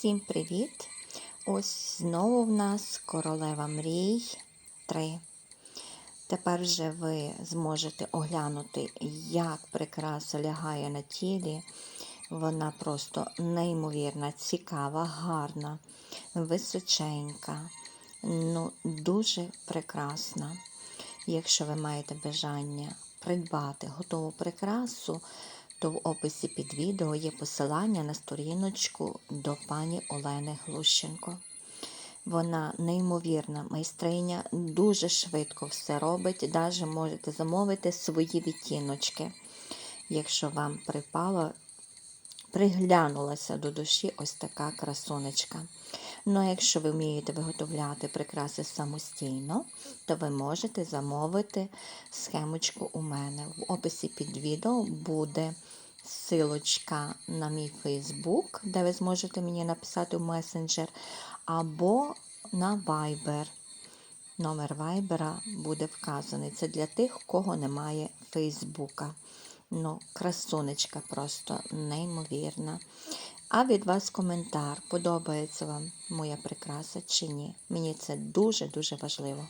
Всім привіт! Ось знову в нас королева мрій 3. Тепер вже ви зможете оглянути, як прикраса лягає на тілі. Вона просто неймовірна, цікава, гарна, височенька, ну, дуже прекрасна. Якщо ви маєте бажання придбати готову прикрасу, то в описі під відео є посилання на сторіночку до пані Олени Глущенко. Вона неймовірна майстриня, дуже швидко все робить, навіть можете замовити свої відтіночки, якщо вам припало, приглянулася до душі ось така красунечка. Ну, а якщо ви вмієте виготовляти прикраси самостійно, то ви можете замовити схемочку у мене. В описі під відео буде силочка на мій Фейсбук, де ви зможете мені написати в месенджер, або на Viber. Номер Вайбера буде вказаний. Це для тих, у кого немає Фейсбука. Ну, красунечка просто неймовірна. А від вас коментар, подобається вам моя прикраса чи ні. Мені це дуже-дуже важливо.